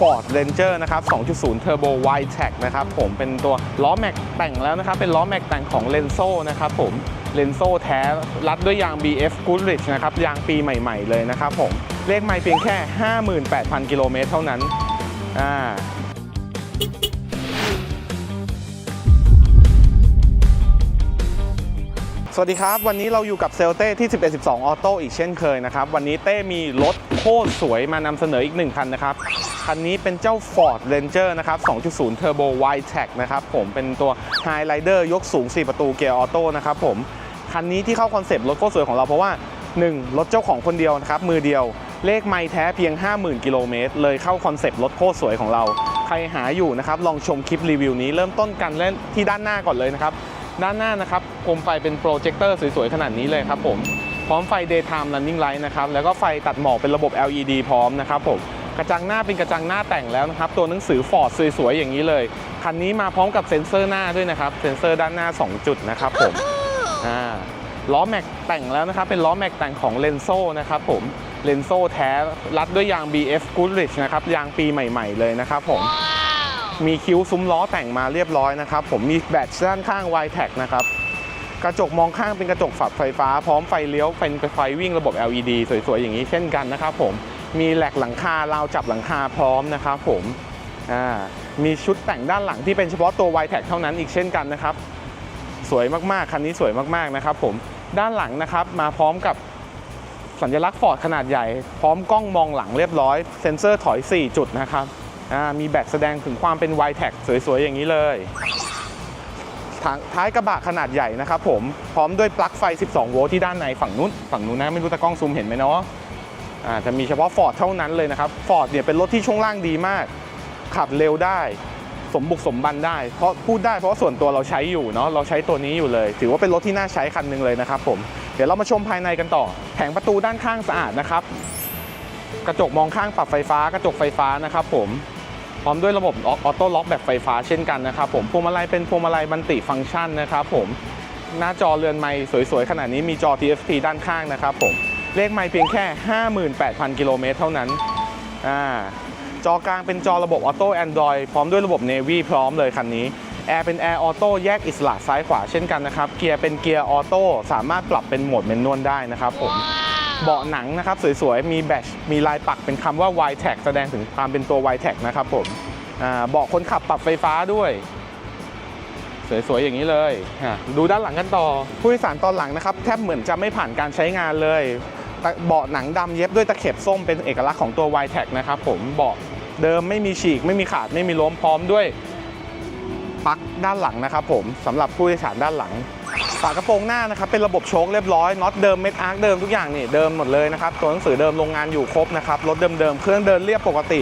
Ford Ranger นะครับ 2.0 Turbo Wide Tech นะครับผมเป็นตัวล้อแม็กแต่งแล้วนะครับ เป็นล้อแม็กแต่งของ Lenso นะครับผม Lenso แท้รัดด้วยยาง BF Goodrich นะครับ ยางปีใหม่ ๆ เลยนะครับผม เลขไม่เพียงแค่ 58,000 กิโลเมตรเท่านั้นอ่า วัสดีครับ วันนี้เราอยู่กับเซลเต้ที่ 1112 ออโต้อีกเช่นเคยนะครับ วันนี้เต้มีรถโคตรสวยมานำเสนออีกหนึ่งคันนะครับ คันนี้เป็นเจ้า Ford Ranger นะครับ 2.0 Turbo Wide Track นะครับผมเป็นตัว High Rider ยกสูง 4 ประตูเกียร์ออโต้นะครับผม คันนี้ที่เข้าคอนเซปต์รถโคตรสวยของเราเพราะว่า 1. รถเจ้าของคนเดียวนะครับมือเดียว เลขไม่แท้เพียง 50,000 กิโลเมตรเลยเข้าคอนเซปต์รถโคตรสวยของเรา ใครหาอยู่นะครับลองชมคลิปรีวิวนี้เริ่มต้นกันเล่นที่ด้านหน้าก่อนเลยนะครับ ด้านหน้านะครับโคมไฟเป็นโปรเจคเตอร์สวยๆ ขนาดนี้เลยครับผม พร้อมไฟ daytime running light นะครับ แล้วก็ไฟตัดหมอกเป็นระบบ LED พร้อมนะครับผม กระจังหน้าเป็นกระจังหน้าแต่งแล้วนะครับ ตัวหนังสือ Ford สวยๆ อย่างนี้เลย คันนี้มาพร้อมกับเซ็นเซอร์หน้าด้วยนะครับ เซ็นเซอร์ด้านหน้า 2 จุดนะครับผม อ่า ล้อแม็กแต่งแล้วนะครับ เป็นล้อแม็กแต่งของ Lenso นะครับผม Lenso แท้ รัดด้วยยาง BF Goodrich นะครับ ยางปีใหม่ ๆ เลยนะครับผม มีคิ้วซุ้มล้อแต่งมาเรียบร้อยนะครับ ผมมีแบตด้านข้าง y t e c นะครับ กระจกมองข้างเป็นกระจกฝักไฟฟ้า พร้อมไฟเลี้ยวเป็นไฟวิ่งระบบ LED สวยๆ อย่างนี้เช่นกันนะครับผม มีแหลกหลังคาราวจับหลังคาพร้อมนะครับผมอ่ามีชุดแต่งด้านหลังที่เป็นเฉพาะตัว y t e c เท่านั้นอีกเช่นกันนะครับ สวยมากๆ คันนี้สวยมากๆ นะครับผม ด้านหลังนะครับมาพร้อมกับสัญลักษณ์ฟอร์ดขนาดใหญ่ พร้อมกล้องมองหลังเรียบร้อย เซ็นเซอร์ถอย 4 จุดนะครับ มีแบตแสดงถึงความเป็น y t e c สวยๆ อย่างนี้เลยท้ายกระบะขนาดใหญ่นะครับผมพร้อมด้วยปลั๊กไฟ 12 โวลต์ที่ด้านในฝั่งนู้นฝั่งนู้นนะไม่รู้ตะกล้องซูมเห็นไหมเนาะอ่าจะมีเฉพาะ Ford เท่านั้นเลยนะครับ Ford เนี่ยเป็นรถที่ช่วงล่างดีมาก ขับเร็วได้ สมบุกสมบันได้ เพราะพูดได้เพราะส่วนตัวเราใช้อยู่เนาะเราใช้ตัวนี้อยู่เลย ถือว่าเป็นรถที่น่าใช้คันหนึ่งเลยนะครับผมเดี๋ยวเรามาชมภายในกันต่อ แผงประตูด้านข้างสะอาดนะครับ กระจกมองข้างปรับไฟฟ้ากระจกไฟฟ้านะครับผม พร้อมด้วยระบบออโต้ล็อกแบบไฟฟ้าเช่นกันนะครับผมพวงมาลัยเป็นพวงมาลัยมัลติฟังก์ชันนะครับผมหน้าจอเรือนไม้สวยๆ ขนาดนี้มีจอ TFT ด้านข้างนะครับผมเลขไม้เพียงแค่ 58,000 กิโลเมตรเท่านั้นอ่าจอกลางเป็นจอระบบออโต้ Android พร้อมด้วยระบบ Navy พร้อมเลยคันนี้แอร์เป็นแอร์ออโต้แยกอิสระซ้ายขวาเช่นกันนะครับ เกียร์เป็นเกียร์ออโต้สามารถปรับเป็นโหมดเมนนวลได้นะครับผม เบาะหนังนะครับสวยๆ มีแบตมีลายปักเป็นคำว่า y t e c แสดงถึงความเป็นตัว y t e c นะครับผมเบาะคนขับปรับไฟฟ้าด้วยสวยๆอย่างนี้เลยอะดูด้านหลังกันต่อ ผู้โดยสารตอนหลังนะครับ แทบเหมือนจะไม่ผ่านการใช้งานเลย เบาะหนังดำเย็บด้วยตะเข็บส้มเป็นเอกลักษณ์ของตัว y t e c นะครับผม เบาะเดิมไม่มีฉีก ไม่มีขาด ไม่มีล้มพร้อมด้วย ปลั๊กด้านหลังนะครับผมสำหรับผู้โดยสารด้านหลังฝากระโปรงหน้านะครับเป็นระบบโชคเรียบร้อยน็อตเดิมเม็ดอาร์คเดิมทุกอย่างนี่เดิมหมดเลยนะครับตัวหนังสือเดิมโรงงานอยู่ครบนะครับรถเดิมๆเครื่องเดินเรียบปกติ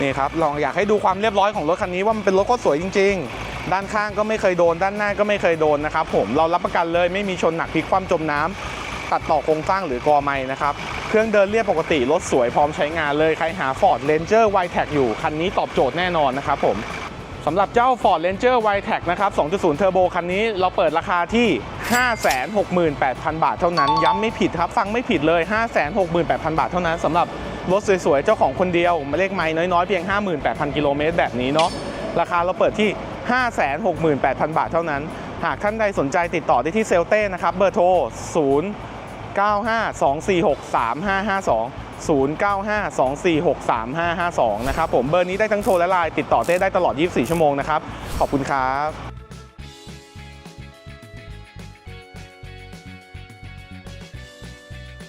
นี่ครับลองอยากให้ดูความเรียบร้อยของรถคันนี้ว่ามันเป็นรถก็สวยจริง ๆ ด้านข้างก็ไม่เคยโดน ด้านหน้าก็ไม่เคยโดนนะครับผมเรารับประกันเลยไม่มีชนหนักพลิกคว่ำจมน้ำตัดต่อโครงสร้างหรือกอไม้นะครับเครื่องเดินเรียบปกติรถสวยพร้อมใช้งานเลยใครหา Ford Ranger y t e c อยู่คันนี้ตอบโจทย์แน่นอนนะครับผม สำหรับเจ้า Ford Ranger y t e c นะครับ 2.0 Turbo คันนี้เราเปิดราคาที่ 568,000 บาทเท่านั้น ย้ำไม่ผิดครับ ฟังไม่ผิดเลย 568,000 บาทเท่านั้นสำหรับรถสวยๆ เจ้าของคนเดียวมาเลขไม้น้อยๆ เพียง 58,000 กิโลเมตรแบบนี้เนาะราคาเราเปิดที่ 568,000 บาทเท่านั้น หากท่านใดสนใจติดต่อได้ที่เซลเต้นะครับเบอร์โทร 0 952463552 0952463552 นะครับผมเบอร์นี้ได้ทั้งโทรและไลน์ติดต่อเต้ได้ตลอด 24 ชั่วโมงนะครับ ขอบคุณครับ